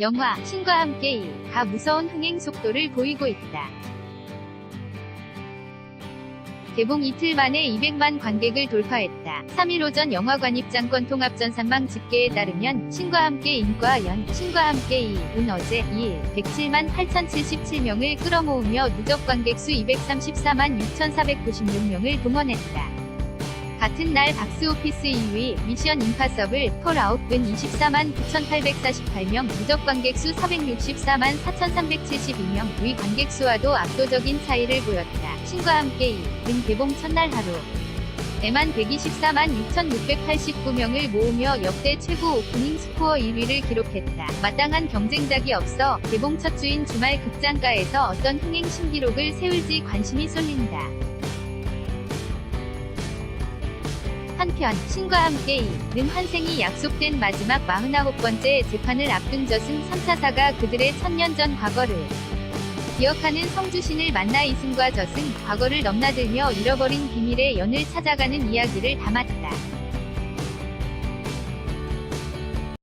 영화 신과 함께 2가 무서운 흥행 속도를 보이고 있다. 개봉 이틀 만에 200만 관객을 돌파했다. 3일 오전 영화관 입장권 통합 전산망 집계에 따르면 신과 함께 인과 연, 신과 함께 2은 어제 2일 107만 8,077명을 끌어모으며 누적 관객 수 234만 6,496명을 동원했다. 같은 날 박스오피스 2위 미션 임파서블 폴아웃 은 24만 9,848명, 누적 관객수 464만 4,372명, 위 관객수와도 압도적인 차이를 보였다. 신과 함께 2는 개봉 첫날 하루 에만 124만 6,689명을 모으며 역대 최고 오프닝 스코어 1위를 기록했다. 마땅한 경쟁작이 없어 개봉 첫 주인 주말 극장가에서 어떤 흥행 신기록을 세울지 관심이 쏠린다. 한편 신과 함께 이는 환생이 약속된 마지막 49번째 재판을 앞둔 저승 3차사가 그들의 천년 전 과거를 기억하는 성주신을 만나 이승과 저승 과거를 넘나들며 잃어버린 비밀의 연을 찾아가는 이야기를 담았다.